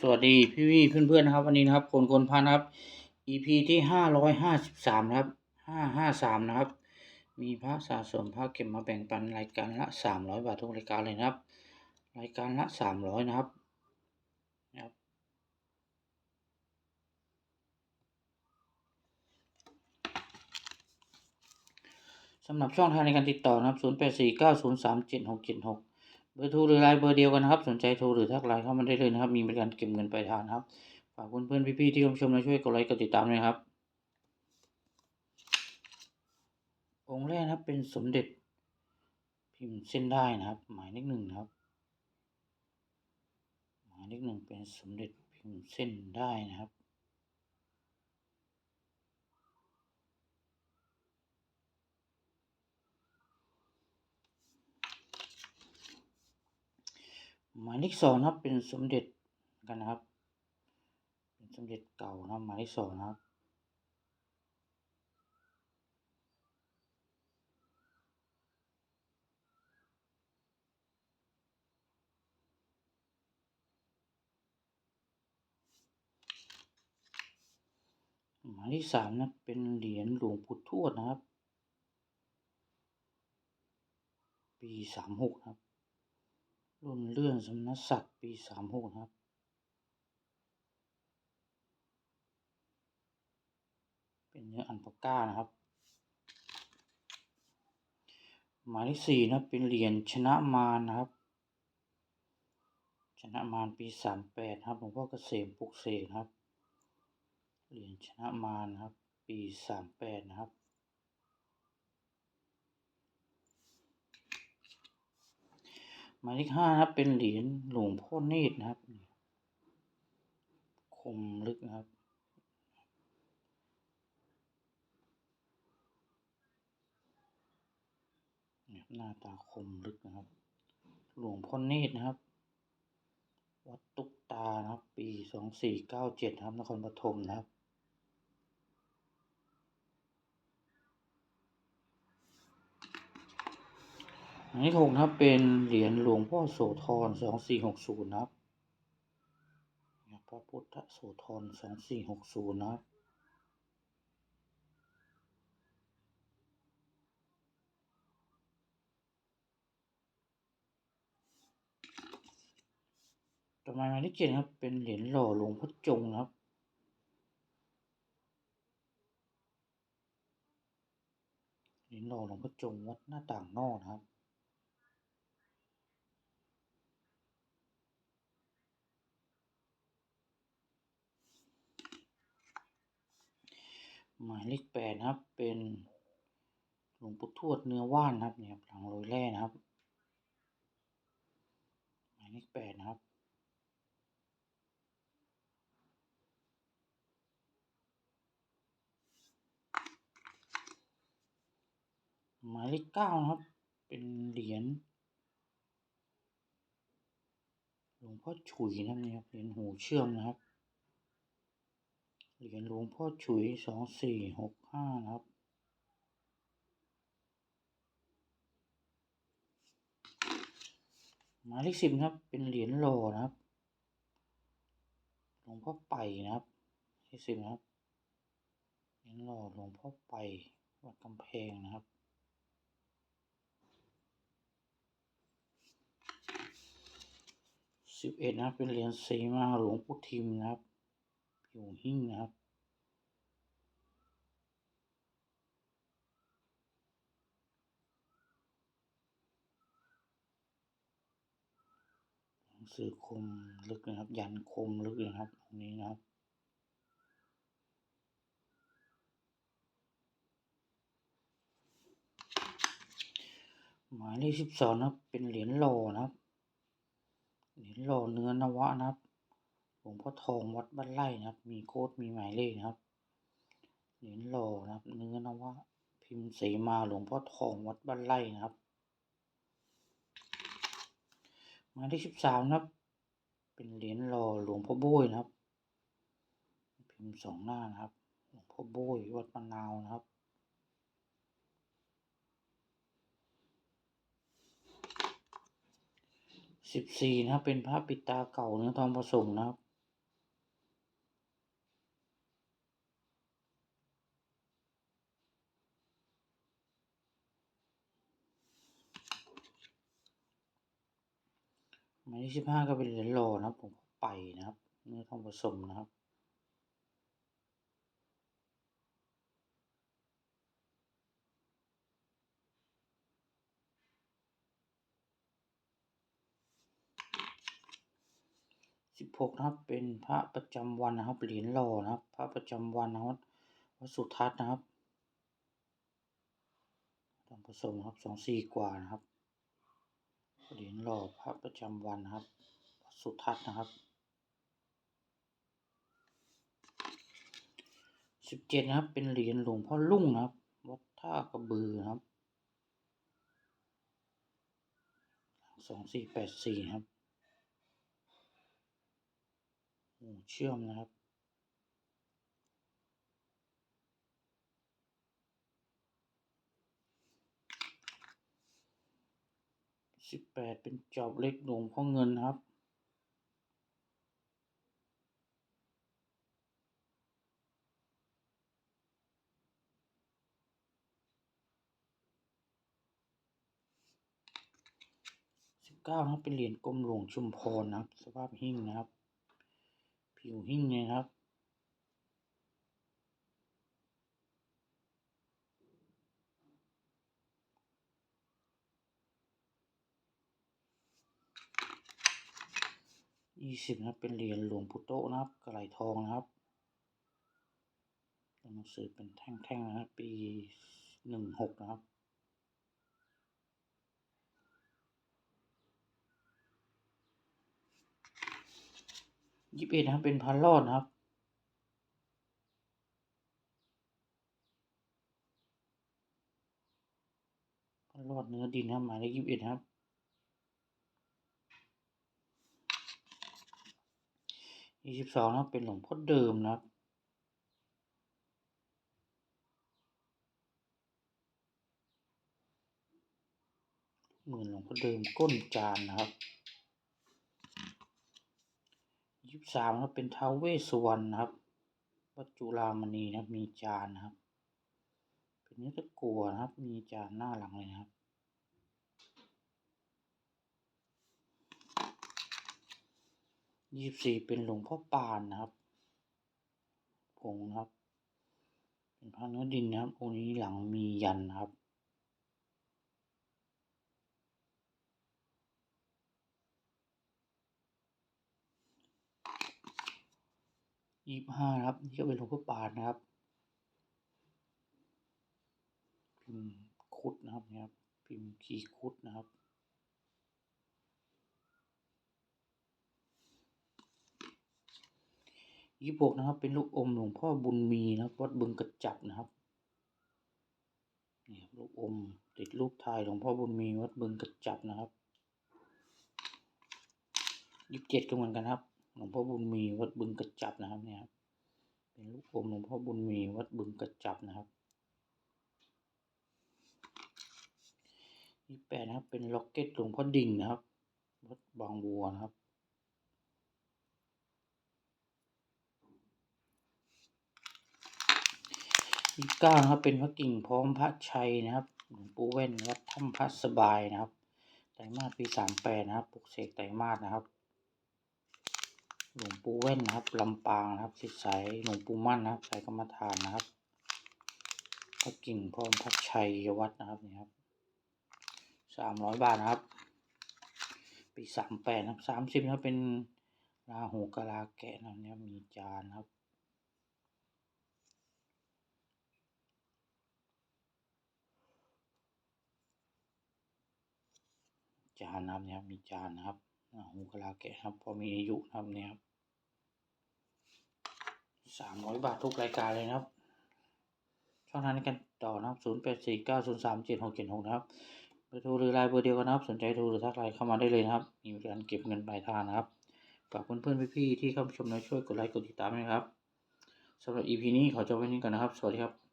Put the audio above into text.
สวัสดีพี่พี่เพื่อนๆนะครับ วันนี้นะครับคนคนพันครับ EP ที่ห้าร้อยห้าสิบสามครับห้าห้าสามนะครับ มีพระสะสมพระเก็บมาแบ่งปันรายการละสามร้อยบาททุกรายการเลยนะครับ รายการละสามร้อยนะครับนะครับ สำหรับช่องทางในการติดต่อนะครับ0 8 4 9 0 3 7 6 7 6เก้าศูนย์สามเจ็ดหกเจ็ดหก เบอร์โทรหรือไลน์เบอร์เดียวกันนะครับ สนใจโทรหรือทักไลน์เข้ามาได้เลยนะครับ มีบริการเก็บเงินปลายทางครับ ฝากเพื่อนๆพี่ๆที่ชมชมและช่วยกดไลค์กดติดตามด้วยครับ องค์แรกนะครับเป็นสมเด็จพิมพ์เส้นได้นะครับ หมายเลขหนึ่งนะครับ หมายเลขหนึ่งเป็นสมเด็จพิมพ์เส้นได้นะครับ หมายเลขสองนะครับ เป็นสมเด็จกันนะครับ เป็นสมเด็จเก่านะหมายเลขสองนะครับหมายเลขสามนะเป็นเหรียญหลวงปู่ทวดนะครับ ปีสามหกครับ รุ่นเลื่อนสำนักศักดิ์ปีสามหกครับ เป็นเนื้ออันปาก้านะครับ หมายเลขสี่นะเป็นเหรียญชนะมารนะครับ ชนะมารปีสามแปดครับหลวงพ่อเกษมปุกเสกครับ เหรียญชนะมารนะครับ ปีสามแปดนะครับ มายเลขห้านะครับ เป็นเหรียญหลวงพ่อเนตรนะครับ คมลึกนะครับเนี่ยหน้าตาคมลึกนะครับ หลวงพ่อเนตรนะครับ วัดตุกตานะครับ ปีสองสี่เก้าเจ็ดครับนครปฐมนะครับ อันที่หกนะครับเป็นเหรียญหลวงพ่อโสธรสองสี่หกศูนย์นะครับพระพุทธโสธรสองสี่หกศูนย์นะครับต่อมาหมายเลขเจ็ดครับ เป็นเหรียญหล่อหลวงพ่อจงนะครับเหรียญหล่อหลวงพ่อจงวัดหน้าต่างนอกนะครับ หมายเลขแปดนะครับ เป็นหลวงปู่ทวดเนื้อว่านนะครับเนี่ยหลังโรยแร่นะครับ หมายเลขแปดนะครับหมายเลขเก้านะครับ เป็นเหรียญหลวงพ่อฉุยนะครับเนี่ยครับเหรียญหูเชื่อมนะครับ เหรียญหลวงพ่อฉุยสองสี่หกห้าครับ หมายเลขสิบครับ เป็นเหรียญหล่อนะครับ หลวงพ่อไปนะครับเลขสิบครับเหรียญหล่อหลวงพ่อไปวัดกำแพงนะครับสิบเอ็ดนะครับเป็นเหรียญสีมาหลวงปู่ทิมนะครับ ผิวหิ้งนะครับ หนังสือคมลึกนะครับ ยันคมลึกนะครับตรงนี้นะครับหมายเลขสิบสองนะครับ เป็นเหรียญหล่อนะครับ เหรียญหล่อเนื้อนวะนะครับ ลวงพ่อทองวัดบ้านไร่นะครับ มีโค้ดมีหมายเลขนะครับ เหรียญหล่อนะครับ เนื้อนวะพิมพ์เสมาหลวงพ่อทองวัดบ้านไร่นะครับหมายเลขสิบสามนะครับ เป็นเหรียญหล่อหลวงพ่อโบยนะครับ พิมพ์สองหน้านะครับ หลวงพ่อโบยวัดมะนาวนะครับสิบสี่นะครับ เป็นพระปิดตาเก่าเนื้อทองผสมนะครับ หมายเลขสิบห้าก็เป็นเหรียญโลนะครับหลวงพ่อไปนะครับเนื้อทองผสมนะครับสิบหกนะครับเป็นพระประจำวันนะครับเหรียญหล่อนะครับ พระประจำวันนะครับวัดสุทัศน์นะครับทองผสมครับสองสี่กว่านะครับ เหรียญหล่อพระประจำวันครับ สุทัศน์นะครับสิบเจ็ดนะครับ เป็นเหรียญหลวงพ่อลุ่งนะครับวัดท่ากระบือนครับสองสี่แปดสี่ครับโอ้เชื่อมนะครับ สิบแปดเป็นจอบเล็กหลวงพ่อเงินครับ สิบเก้าครับเป็นเหรียญกรมหลวงชุมพรนะครับ สภาพหิ้งนะครับ ผิวหิ้งนะครับ ยี่สิบนะครับ เป็นเหรียญหลวงปู่โตนะครับกระไหลทองนะครับตัวหนังสือเป็นแท่งๆนะครับ ปีหนึ่งหกนะครับยี่สิบเอ็ดนะครับ เป็นพันรอดนะครับพันรอดเนื้อดินนะครับหมายเลขยี่สิบเอ็ดครับ ยี่สิบสองนะครับเป็นหลวงพ่อเดิมนะครับเหมือนหลวงพ่อเดิมก้นจานนะครับยี่สิบสามนะครับเป็นท้าวเวสสุวรรณนะครับวัดจุฬามณีนะมีจานนะครับ เป็นเนื้อตะกัวนะครับ มีจานหน้าหลังเลยนะครับ ยี่สิบสี่เป็นหลวงพ่อปานนะครับผงนะครับ เป็นพระเนื้อดินนะครับองค์นี้หลังมียันนะครับยี่สิบห้านะครับนี่ก็เป็นหลวงพ่อปานนะครับพิมพ์คุดนะครับนี่ครับ พิมพ์ขีคุดนะครับ ยี่สิบหกนะครับ เป็นลูกอมหลวงพ่อบุญมีนะครับวัดบึงกระจับนะครับนี่ลูกอมติดรูปถ่ายหลวงพ่อบุญมีวัดบึงกระจับนะครับยี่สิบเจ็ดก็เหมือนกันครับ หลวงพ่อบุญมีวัดบึงกระจับนะครับเนี่ยครับเป็นลูกอมหลวงพ่อบุญมีวัดบึงกระจับนะครับยี่สิบแปดนะครับ เป็นล็อกเก็ตหลวงพ่อดิ่งนะครับวัดบางบัวนะครับ ยี่เก้านะครับเป็นพระกิ่งพร้อมพระชัยนะครับหลวงปู่แว่นวัดถ้ำพระสบายนะครับไตรมาสปีสามแปดนะครับปลุกเสกไตรมาสนะครับ หลวงปู่แว่นนะครับลำปางนะครับสิทธิสายหลวงปู่มั่นนะครับสายกรรมฐานนะครับพระกิ่งพร้อมพระชัยวัดนะครับนี่ครับสามร้อยบาทนะครับ ปีสามแปดนะครับสามสิบนะครับเป็นราหูกะลาแกะนะครับเนี่ยมีจานนะครับ จานนะครับเนี่ยครับมีจานนะครับหูกะลาแกะครับ พอมีอายุนะครับเนี่ยครับสามร้อยบาททุกรายการเลยนะครับ ช่องทางในการต่อนะครับศูนย์แปดสี่เก้าศูนย์สามเจ็ดหกเจ็ดหกนะครับเบอร์โทรหรือไลน์เบอร์เดียวกันนะครับ สนใจโทรหรือทักไลน์เข้ามาได้เลยนะครับ มีบริการเก็บเงินปลายทางนะครับฝากเพื่อนๆพี่ๆที่เข้ามาชมนะช่วยกดไลค์กดติดตามด้วยนะครับสำหรับ EP นี้ขอจบไว้นี้ก่อนนะครับ สวัสดีครับ